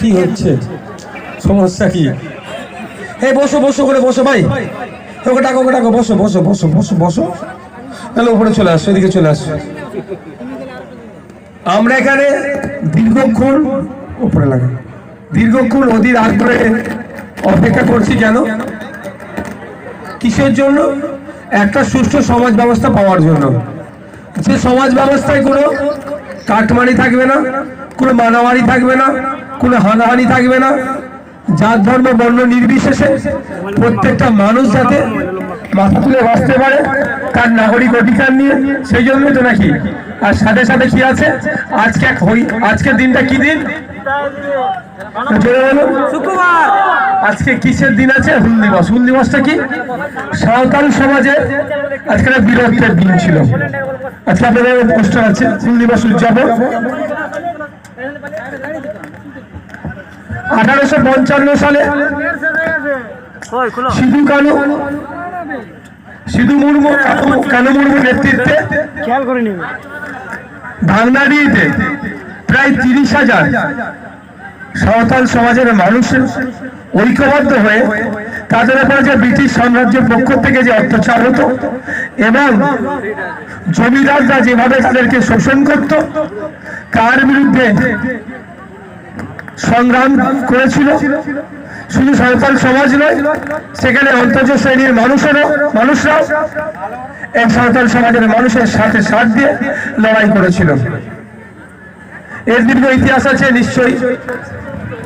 কি হচ্ছে? সমস্যা কি? এই বসো বসো করে বসো ভাই। ওকে ডাকো ওকে ডাকো, বসো বসো বসো বসো বসো। তাহলে উপরে চলে আসো, এদিকে চলে আসো। আমরা এখানে দীর্ঘক্ষণ, উপরে লাগা। দীর্ঘক্ষণ অধীর আগ্রহে অপেক্ষা করছি কেন? কিসের জন্য? একটা সুষ্ঠু সমাজ ব্যবস্থা পাওয়ার জন্য। যে সমাজ ব্যবস্থায় কোনো কাটমানি থাকবে না, কোনো মানামারি থাকবে না, কোনো হানাহানি থাকবে না। জাত, ধর্ম, বর্ণ নির্বিশেষে প্রত্যেকটা মানুষ যাতে মাথা তুলে বাঁচতে পারে, তার নাগরিক অধিকার নিয়ে, সেই জন্যই তো নাকি আর সাথে সাথে কি আছে? আজকে এক হই আজকের দিনটা কি দিন? আজকে কিসের দিন আছে? হুল দিবস। হুল দিবসটা কি? সাঁওতাল সমাজে আজকে বীরত্বের দিন ছিল। আজকে আপনাদের পোস্টার আছে। হুল দিবস উদযাপন? আঠারোশো পঞ্চান্ন সালে সিধু কানু সিধু মুর্মু কানু- কানু মুর্মুর নেতৃত্বে খেয়াল করে নিবে ভাঙনাডিতে প্রায় তিরিশ হাজার। সাঁওতাল সমাজের মানুষ ঐক্যবদ্ধ হয়ে তাদের উপরে যে ব্রিটিশ সাম্রাজ্যের পক্ষ থেকে যে অত্যাচার হতো এবং জমিদাররা যেভাবে তাদেরকে শোষণ করত কার বিরুদ্ধে সংগ্রাম করেছিল। শুধু সাঁওতাল সমাজ নয়, সেখানে অন্তর্জ শ্রেণির মানুষেরও মানুষরাও এক সাঁওতাল সমাজের মানুষের সাথে সাথ দিয়ে লড়াই করেছিল। এর দীর্ঘ ইতিহাস আছে নিশ্চয়ই।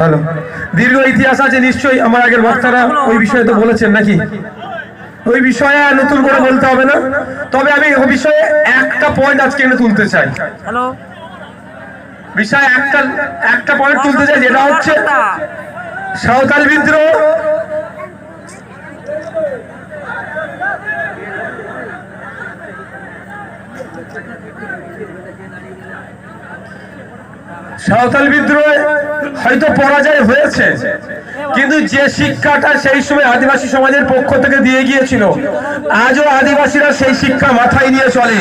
ভালো। দীর্ঘ ইতিহাস আছে নিশ্চয়ই। আমার আগের বক্তারা ওই বিষয়ে তো বলেছেন নাকি? ওই বিষয়ে নতুন করে বলতে হবে না। তবে আমি ওই বিষয়ে একটা পয়েন্ট আজকে এনে তুলতে চাই। বিষয় একটা একটা পয়েন্ট তুলতে চাই যেটা হচ্ছে সাঁওতাল বিদ্রোহ সাঁওতাল বিদ্রোহে হয়তো পরাজয় হয়েছে, কিন্তু যে শিক্ষাটা সেই সময় আদিবাসী সমাজের পক্ষ থেকে দিয়ে গিয়েছিল, আজও আদিবাসীরা সেই শিক্ষা মাথায় নিয়ে চলে।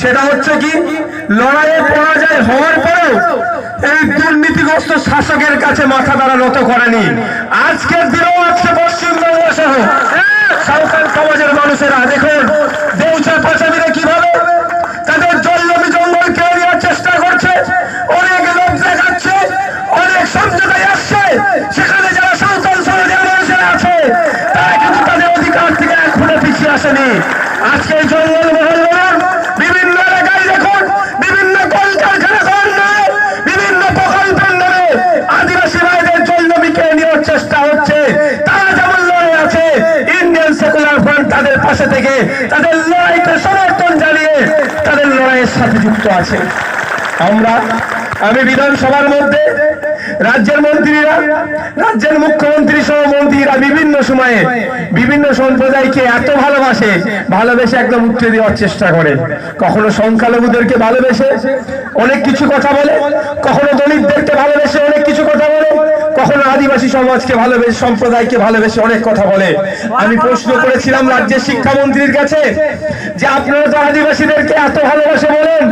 সেটা হচ্ছে কি, লড়াইয়ে পরাজয় হওয়ার পরেও এই দুর্নীতিগ্রস্ত শাসকের কাছে মাথা তারা নত করেনি। আজকের দিনেও আজকে পশ্চিমবঙ্গ সহ। সাঁওতাল সমাজের মানুষেরা দেখুন দেউচা পাচামিরা কীভাবে তাদের জল্লমি জঙ্গল কেড়ে নেওয়ার চেষ্টা করছে অনেক লোক দেখাচ্ছে অনেক সমঝোতায় আসছে সেখানে যারা আছে, তারা কিন্তু তাদের অধিকার থেকে ফুটে পিছিয়ে আসেনি। আজকে জঙ্গল মহল নেওয়ার চেষ্টা হচ্ছে। তারা যেমন লড়াই আছে ইন্ডিয়ান তাদের পাশে থেকে তাদের লড়াইকে সমর্থন তাদের লড়াইয়ের সাথে যুক্ত আছে। আমরা, আমি বিধানসভার মধ্যে রাজ্যের মন্ত্রীরা, রাজ্যের মুখ্যমন্ত্রী সহ মন্ত্রীরা বিভিন্ন সময়ে বিভিন্ন সম্প্রদায়কে এত ভালোবাসে, ভালোবেসে একদম উঠতে দেওয়ার চেষ্টা করে। কখনো সংখ্যালঘুদেরকে ভালোবেসে অনেক কিছু কথা বলে, কখনো দলিতদেরকে ভালোবেসে অনেক কিছু কথা বলে, কখনো আদিবাসী সমাজকে ভালোবেসে, সম্প্রদায়কে ভালোবেসে অনেক কথা বলে। আমি প্রশ্ন করেছিলাম রাজ্যের শিক্ষামন্ত্রীর কাছে যে আপনারা তো আদিবাসীদেরকে এত ভালোবাসে বলেন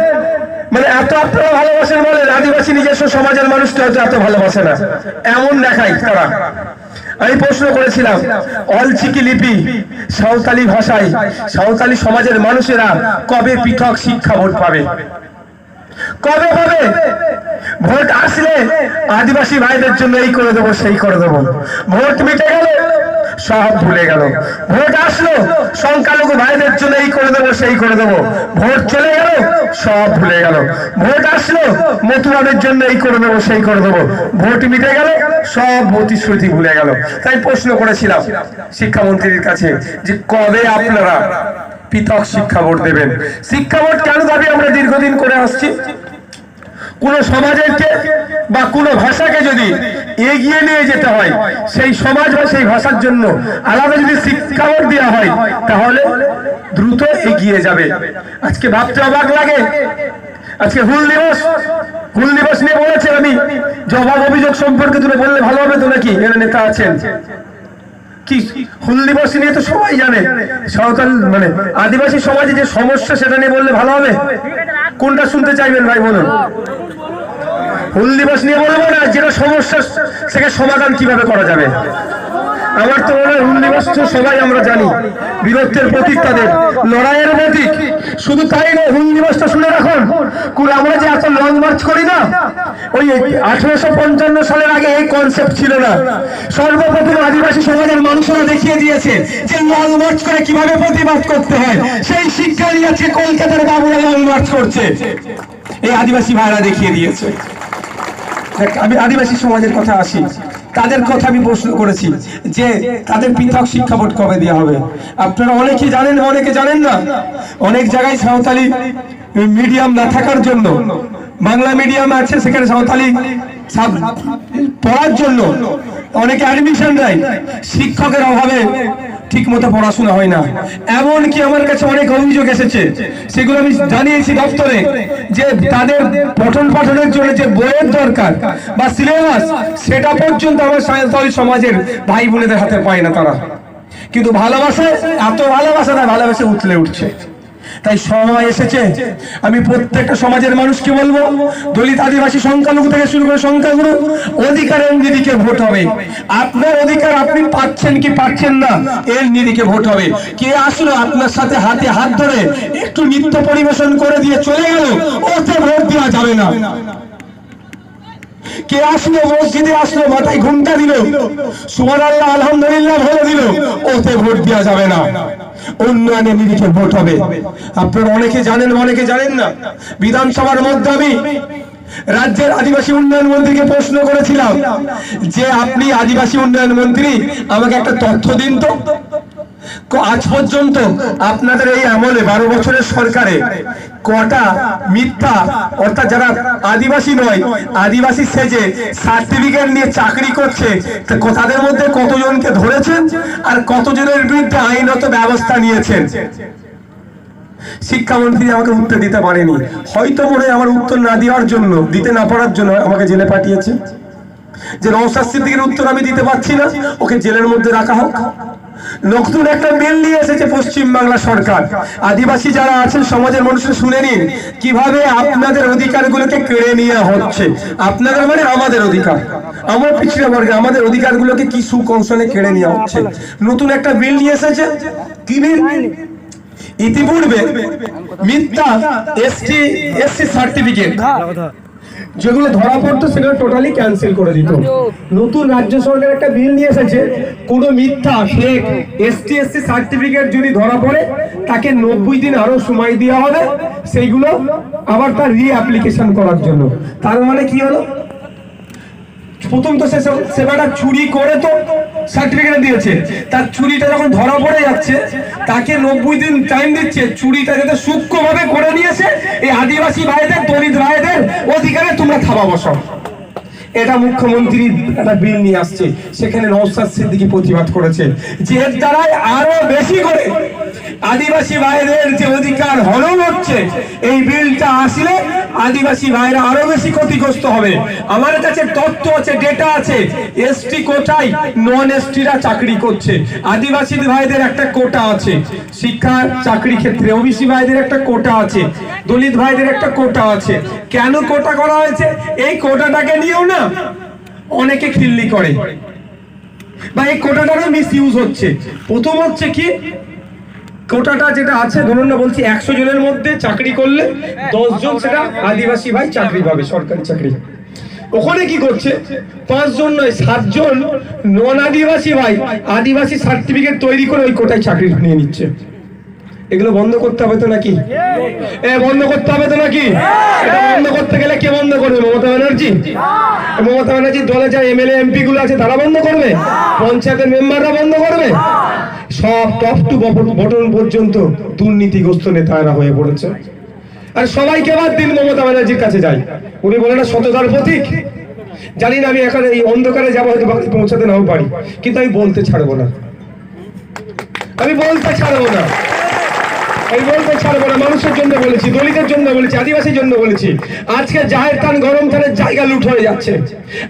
মানে এত আপনারা ভালোবাসেন বলেন আদিবাসী নিজস্ব সমাজের মানুষটা হয়তো এত ভালোবাসে না। এমন দেখাই তারা। আমি প্রশ্ন করেছিলাম, অলচিকি লিপি, সাঁওতালি ভাষায়, সাঁওতালি সমাজের মানুষেরা কবে পৃথক শিক্ষা ভোট পাবে? কবে হবে ভোট আসলে আদিবাসী ভাইদের জন্য এই করে দেবো, সেই করে দেবো। ভোট মিটে গেল সব ভুলে গেল। ভোট আসলো, সংখ্যালঘু ভাইদের জন্য এই করে দেবো, সেই করে দেবো। ভোট চলে গেল, সব ভুলে গেল। ভোট আসলো মতুয়াদের জন্য এই করে দেবো, সেই করে দেবো। ভোট মিটে গেল, সব প্রতিশ্রুতি ভুলে গেল। তাই প্রশ্ন করেছিলাম শিক্ষামন্ত্রীর কাছে যে কবে আপনারা পৃথক শিক্ষা বোর্ড দেবেন? শিক্ষা বোর্ড কেন দাবি আমরা দীর্ঘদিন করে আসছি? কোন সমাজেরকে বা কোন ভাষাকে যদি এগিয়ে নিয়ে যেতে হয়, সেই সমাজ বা সেই ভাষার জন্য আলাদা যদি শিক্ষা দেওয়া হয়, তাহলে দ্রুত এগিয়ে যাবে। আজকে ভাবতে অবাক লাগে। আজকে হুল দিবস। হুল দিবস নিয়ে বলেছেন আমি। জবাব অভিযোগ সম্পর্কে তুলে বললে ভালো হবে তো নাকি? এর নেতা আছেন। কি? হুল দিবস নিয়ে তো সবাই জানে। সাঁওতাল মানে আদিবাসী সমাজে যে সমস্যা, সেটা নিয়ে বললে ভালো হবে? কোনটা শুনতে চাইবেন ভাই, বলুন। হুল দিবস নিয়ে বলব না? যেটা সমস্যা থেকে সমাধান কীভাবে করা যাবে? আমার তো মনে হয় হুল দিবস তো সবাই আমরা জানি। বীরত্বের প্রতীক তাদের, লড়াইয়ের প্রতীক। শুধু তাই নয় হুল দিবসটা শুনে রাখুন। কুল আমরা যে এত লং মার্চ করি না, ওই আঠারোশো পঞ্চান্ন সালের আগে এই কনসেপ্ট ছিল না। সর্বপ্রথম আদিবাসী সমাজের মানুষরা দেখিয়ে দিয়েছে যে লং মার্চ করে কীভাবে প্রতিবাদ করতে হয়। সেই শিক্ষা নিয়ে কলকাতার বাবুরা লং মার্চ করছে। এই আদিবাসী ভাইরা দেখিয়ে দিয়েছে। আমি আদিবাসী সমাজের কথা আসি। তাদের কথা আমি প্রশ্ন করেছি যে তাদের পৃথক শিক্ষা বোর্ড কবে দেওয়া হবে? আপনারা অনেকে জানেন অনেকে জানেন না? অনেক জায়গায় সাঁওতালি মিডিয়াম না থাকার জন্য, বাংলা মিডিয়াম আছে, সেখানে সাঁওতালি পড়ার জন্য অনেকে অ্যাডমিশন দেয় শিক্ষকের অভাবে ঠিক মতো পড়াশোনা হয় না। এমন কি আমার কাছে অনেক অভিযোগ এসেছে। সেগুলো আমি জানিয়েছি দপ্তরে যে তাদের পঠন পাঠনের জন্য যে বইয়ের দরকার বা সিলেবাস, সেটা পর্যন্ত আমার সাঁওতালি সমাজের ভাই বোনেদের হাতে পায় না তারা। কিন্তু ভালোবাসে, এত ভালোবাসা না, ভালোবাসে উঠলে উঠছে। তাই সময় এসেছে। আমি প্রত্যেকটা সমাজের মানুষকে বলব? দলিত আদিবাসী সংখ্যালঘু থেকে শুরু করে সংখ্যাগুরু অধিকারের নিরিখে ভোট হবে। আপনার অধিকার আপনি পাচ্ছেন কি পাচ্ছেন না, এর নিরিখে ভোট হবে। কে আসলো আপনার সাথে হাতে হাত ধরে, একটু নৃত্য পরিবেশন করে দিয়ে চলে গেল, ওতে ভোট দেওয়া যাবে না। কে আসলো, মসজিদে আসলো, মাথায় ঘুমটা দিল। সুমান আল্লাহ আলহামদুলিল্লাহ বলে দিল, ওতে ভোট দেওয়া যাবে না। উন্নয়নের নিরিখে ভোট হবে। আপনারা অনেকে জানেন অনেকে জানেন না, বিধানসভার মধ্যে আমি রাজ্যের আদিবাসী উন্নয়ন মন্ত্রীকে প্রশ্ন করেছিলাম যে, আপনি আদিবাসী উন্নয়ন মন্ত্রী, আমাকে একটা তথ্য দিন তো। আজ পর্যন্ত আপনাদের এই আমলে বারো বছরের সরকারে কটা মিথ্যা, অর্থাৎ যারা আদিবাসী নয়, আদিবাসী সেজে সার্টিফিকেট নিয়ে চাকরি করছে তাদের মধ্যে কতজনকে ধরেছেন আর কতজনের বিরুদ্ধে আইনত ব্যবস্থা নিয়েছেন? শিক্ষামন্ত্রী আমাকে উত্তর দিতে পারেনি। হয়তো মনে হয় আমার উত্তর না দেওয়ার জন্য, দিতে না পারার জন্য আমাকে জেলে পাঠিয়েছে। যে নৌসাদ উত্তর আমি দিতে পারছি না, ওকে জেলের মধ্যে রাখা হোক। নতুন একটা বিল নিয়ে এসেছে পশ্চিম বাংলা সরকার। আদিবাসী যারা আছেন, সমাজের মানুষরা শুনে নিন, কীভাবে আপনাদের অধিকারগুলোকে কেড়ে নেওয়া হচ্ছে। আপনাদের মানে আমাদের অধিকার। আমার পিছিয়ে বর্গে আমাদের অধিকারগুলোকে কি সুকৌশলে কেড়ে নেওয়া হচ্ছে? নতুন একটা বিল নিয়ে এসেছে। কি বিল ইতিপূর্বে মিথ্যা এসটি এসসি সার্টিফিকেট যেগুলো ধরা পড়তো সেগুলো টোটালি ক্যান্সেল করে দিত। নতুন রাজ্য সরকার একটা বিল নিয়ে এসেছে কোনো মিথ্যা ফেক এসটি এসসি সার্টিফিকেট যদি ধরা পড়ে তাকে নব্বই দিন আরও সময় দেওয়া হবে সেইগুলো আবার তার রি অ্যাপ্লিকেশন করার জন্য। তার মানে কি হলো? প্রথম তো সে- সেবাটা চুরি করে তো সার্টিফিকেট দিয়েছে। তার চুরিটা যখন ধরা পড়ে যাচ্ছে, তাকে নব্বই দিন টাইম দিচ্ছে। চুরিটা যাতে সূক্ষ্মভাবে করে নিয়েছে, এই আদিবাসী ভাইদের, দলিত ভাইদের অধিকারে তোমরা থাবা বসাও। এটা মুখ্যমন্ত্রী একটা বিল নিয়ে আসছে। সেখানে নৌসাদ সিদ্দিকি প্রতিবাদ করেছে যে দ্বারাই আরও বেশি করে আদিবাসী ভাইদের যে অধিকার হরণ হচ্ছে, এই বিলটা আসলে আদিবাসী ভাইরা আরও বেশি ক্ষতিগ্রস্ত হবে। আমার কাছে তথ্য আছে ডেটা আছে। এসটি কোটায় নন এসটিরা চাকরি করছে। আদিবাসী ভাইদের একটা কোটা আছে। শিক্ষা, চাকরি ক্ষেত্রে ওবিসি ভাইদের একটা কোটা আছে। দলিত ভাইদের একটা কোটা আছে। কেন কোটা করা হয়েছে? এই কোটাটাকে নিয়েও না অনেকে খিল্লি করে। বা এই কোটাটারও মিস ইউজ হচ্ছে। প্রথম হচ্ছে কি? কোটাটা যেটা আছে, ধরুন না বলছি একশো জনের মধ্যে চাকরি করলে দশ জন সেটা আদিবাসী ভাই চাকরি পাবে, সরকারি চাকরি ওখানে কি করছে? পাঁচজন নয় সাতজন নন আদিবাসী ভাই আদিবাসী সার্টিফিকেট তৈরি করে ওই কোটায় চাকরি নিয়ে নিচ্ছে। এগুলো বন্ধ করতে হবে তো নাকি? এ, বন্ধ করতে হবে তো নাকি? বন্ধ করতে গেলে কে বন্ধ করবে, মমতা ব্যানার্জি? মমতা ব্যানার্জি দলে যা এমএলএ, এমপি গুলো আছে, তারা বন্ধ করবে? পঞ্চায়েতের মেম্বাররা বন্ধ করবে? সব টপ টু বটন পর্যন্ত দুর্নীতিগ্রস্ত নেতারা হয়ে পড়েছে। আর সবাইকে বাদ দিন মমতা ব্যানার্জির কাছে যাই। উনি বলে না, সততার প্রতীক। জানি না আমি এখন এই অন্ধকারে যাব, হয়তো বাকি পৌঁছাতে নাও পারি। কিন্তু আমি বলতে ছাড়বো না। আমি বলতে ছাড়বো না। আমি বলতে ছাড়বো না মানুষের জন্য বলেছি, দলিতের জন্য বলেছি, আদিবাসীর জন্য বলেছি। আজকে জাহের তান, গরম থানের জায়গা লুট হয়ে যাচ্ছে।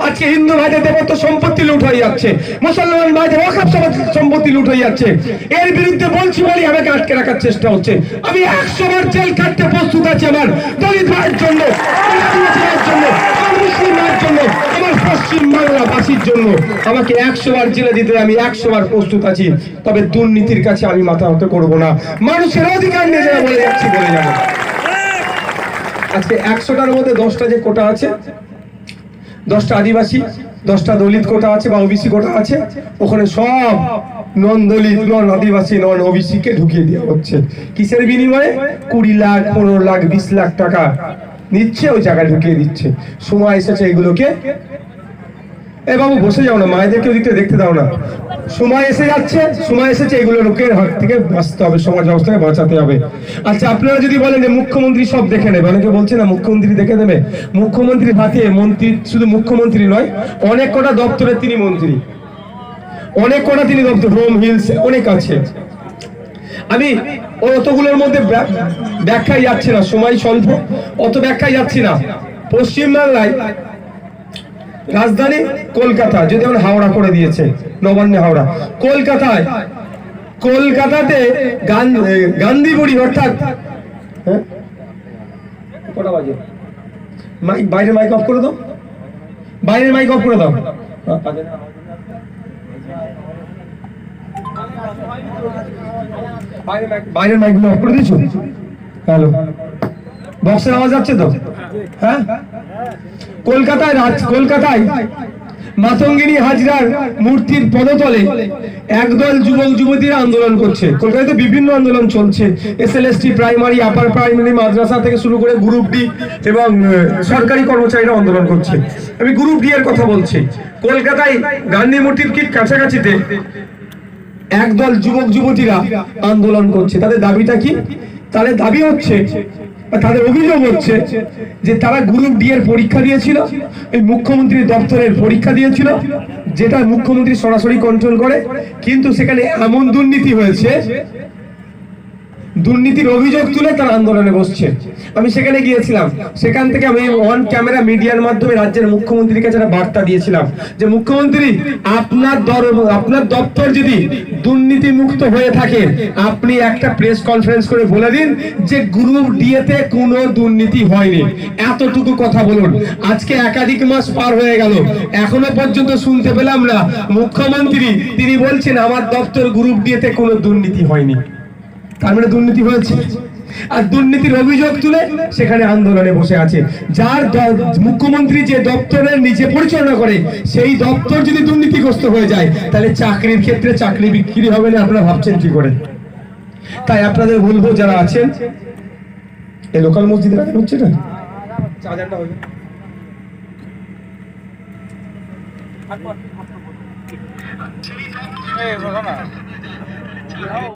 আজকে হিন্দু ভাইদের দেবত্ব সম্পত্তি লুট হয়ে যাচ্ছে। মুসলমান ভাইদের ওয়াকফ সম্পত্তি লুট হয়ে যাচ্ছে। এর বিরুদ্ধে বলছি বলি আমাকে আটকে রাখার চেষ্টা হচ্ছে। আমি একশো বার জেল কাটতে প্রস্তুত আছি আমার। দলিত ভাইয়ের জন্য মুসলিম ভাইয়ের জন্য। আমার পশ্চিম জন্য আমাকে একশো বার জেলে দিতে আমি একশো বার প্রস্তুত আছি, তবে দুর্নীতির কাছে আমি মাথা হতে না। মানুষের অধিকার নিয়ে বলে যাচ্ছি, বলে যাব আজকে একশোটার মধ্যে দশটা যে কোটা আছে, দশটা আদিবাসী, দশটা দলিত কোটা আছে বা ওবিসি কোটা আছে, ওখানে সব নন দলিত, নন আদিবাসী, নন ওবিসি কে ঢুকিয়ে দেওয়া হচ্ছে। কিসের বিনিময়ে? কুড়ি লাখ, পনেরো লাখ, বিশ লাখ টাকা। নিচ্ছে, ওই জায়গায় ঢুকিয়ে দিচ্ছে। সময় এসেছে এগুলোকে। এ বাবু, বসে যাও না, মায়েদেরকে ওদিকটা দেখতে দাও না। সময় এসে যাচ্ছে সময় এসেছে, এগুলো লোকের হাত থেকে বাঁচতে হবে, সমাজ ব্যবস্থাকে বাঁচাতে হবে। আচ্ছা আপনারা যদি বলেন যে মুখ্যমন্ত্রী সব দেখে নেবে, অনেকে বলছে না মুখ্যমন্ত্রী দেখে নেবে। মুখ্যমন্ত্রীর হাতে মন্ত্রী শুধু মুখ্যমন্ত্রী নয়, অনেক কটা দপ্তরের তিনি মন্ত্রী। অনেক কটা তিনি দপ্তর, হোম, হিলস, অনেক আছে। আমি অতগুলোর মধ্যে ব্য- ব্যাখ্যায় যাচ্ছি না, সময় স্বল্প অত ব্যাখ্যায় যাচ্ছে না। পশ্চিমবাংলায় রাজধানী কলকাতা, যদি এখন হাওড়া করে দিয়েছে, নবান্নে হাওড়া। কলকাতায়, কলকাতাতে গান্ধীবুড়ি অর্থাৎ হ্যাঁ? মাইক বাইরে মাইক অফ করে দাও। বাইরে মাইক অফ করে দাও। বাইরের মাইকগুলো অফ করে দিয়েছ? হ্যালো। বক্সের আওয়াজ যাচ্ছে তো? হ্যাঁ? কলকাতায় রাজ, কলকাতায় মাতঙ্গিনী হাজরার মূর্তির পদতলে একদল যুবক যুবতীরা আন্দোলন করছে। কলকাতায় বিভিন্ন আন্দোলন চলছে। এসএলএসটি প্রাইমারি আপার প্রাইমারি মাদ্রাসা থেকে শুরু করে গ্রুপ ডি এবং সরকারি কর্মচারীরা আন্দোলন করছে। আমি গ্রুপ ডি এর কথা বলছি। কলকাতায় গান্ধী মূর্তির ঠিক কাছাকাছিতে একদল যুবক যুবতীরা আন্দোলন করছে। তাদের দাবিটা কি? তাদের দাবি হচ্ছে তাদের অভিযোগ হচ্ছে, যে তারা গ্রুপ ডি এর পরীক্ষা দিয়েছিল, এই মুখ্যমন্ত্রীর দপ্তরের পরীক্ষা দিয়েছিল, যেটা মুখ্যমন্ত্রী সরাসরি কন্ট্রোল করে, কিন্তু সেখানে এমন দুর্নীতি হয়েছে দুর্নীতির অভিযোগ তুলে তারা আন্দোলনে বসছে। আমি সেখানে গিয়েছিলাম। সেখান থেকে আমি অন ক্যামেরা মিডিয়ার মাধ্যমে রাজ্যের মুখ্যমন্ত্রীর কাছে একটা বার্তা দিয়েছিলাম যে, মুখ্যমন্ত্রী, আপনার দর আপনার দপ্তর যদি দুর্নীতি মুক্ত হয়ে থাকে, আপনি একটা প্রেস কনফারেন্স করে বলে দিন যে গ্রুপ ডিএতে কোনো দুর্নীতি হয়নি। এতটুকু কথা বলুন। আজকে একাধিক মাস পার হয়ে গেল। এখনও পর্যন্ত শুনতে পেলাম না, মুখ্যমন্ত্রী, তিনি বলছেন আমার দপ্তর গ্রুপ ডিএতে কোনো দুর্নীতি হয়নি। তার মানে দুর্নীতি হয়েছে। আর দুর্নীতির অভিযোগ তুলে সেখানে আন্দোলনে বসে আছে। যার মুখ্যমন্ত্রী যে দপ্তরের নিচে পরিচালনা করে, সেই দপ্তর যদি দুর্নীতিগ্রস্ত হয়ে যায়, তাহলে চাকরির ক্ষেত্রে চাকরি বিক্রি হবে না, আপনারা ভাবছেন কি করে? তাই আপনাদের বলব, যারা আছেন এই লোকাল মসজিদে হচ্ছে না?